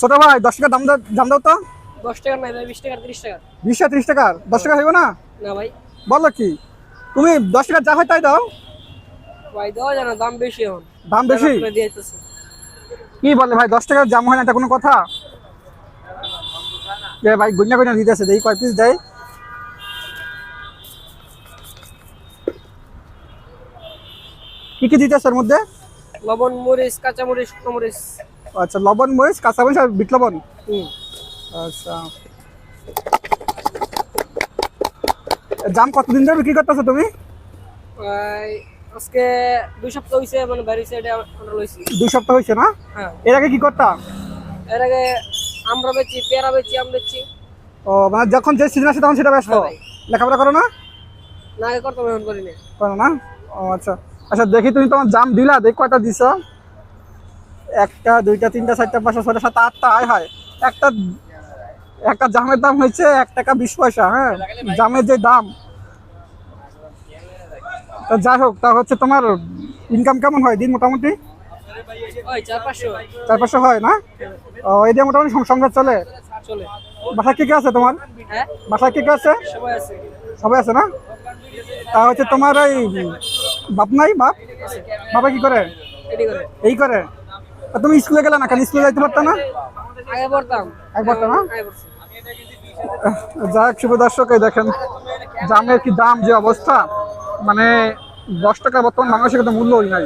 ছোট ভাই দশ টাকা দাম দাও দাম দাও তো। দশ টাকার নাই ভাই বিশ টাকার তিরিশ টাকার। বিশ টাকা ত্রিশ টাকার? দশ টাকা হইব না? না ভাই। বলো কি? তুমি দশ টাকা যা হয় তাই দাও। ভাই দেওয়া যায় না দাম বেশি এখন। দাম বেশি? কি বলে ভাই দশ টাকার জাম হয় না এটা কোনো কথা? ভাই গুন্না গুন্না দিতেছে দেখি কয় পিস দেয় কি কি দিতেছে ওর মধ্যে? লবণ মরিচ কাঁচা মরিচ শুকনো মরিচ। আচ্ছা লবণ মরিচ কাঁচা মরিচ আর বিট লবণ? আচ্ছা। জাম কতদিন ধরে বিক্রি করতেছো তুমি? আজকে দুই সপ্তাহ হয়েছে মানে এটা আমরা লইছি। দুই সপ্তাহ হয়েছে না? হ্যাঁ। এর আগে কি করতা? এর আগে আমরা বেচি পেয়ারা বেচি আম বেচি। ও মানে যখন যে সিজন আসে তখন সেটা ব্যস্ত? হ্যাঁ। লেখাপড়া করো না? না আগে করতাম এখন করি না করো না? ও আচ্ছা। আচ্ছা দেখি তুমি তোমার জাম দিলা দেখ কয়টা দিছ। একটা দুইটা তিনটা চারটা পাঁচটা ছয়টা সাতটা আটটা আয় হয়। একটা একটা জামের দাম হয়েছে এক টাকা বিশ পয়সা হ্যাঁ? জামের যে দাম। তা যাই হোক তা হচ্ছে তোমার ইনকাম কেমন হয় দিন মোটামুটি? ওই চার পাঁচশো। হয় না? ও এই দিয়ে মোটামুটি সংসার চলে? বাসায় কে কে আছে তোমার? হ্যাঁ? বাসায় কে কে আছে? সবাই আছে। না? তা হচ্ছে তোমার এই বাপ নাই বাপ? বাবা কি করে। এই করে? তুমি স্কুলে গেলে না? কেন স্কুলে যাইতে পারত না? আগে পড়তাম। আগে পড়তো না? আগে যাই হোক শুভ দর্শক এই দেখেন জামের কি দাম যে অবস্থা। মানে দশ টাকা বর্তমান বাংলাদেশে কিন্তু মূল্যই নাই।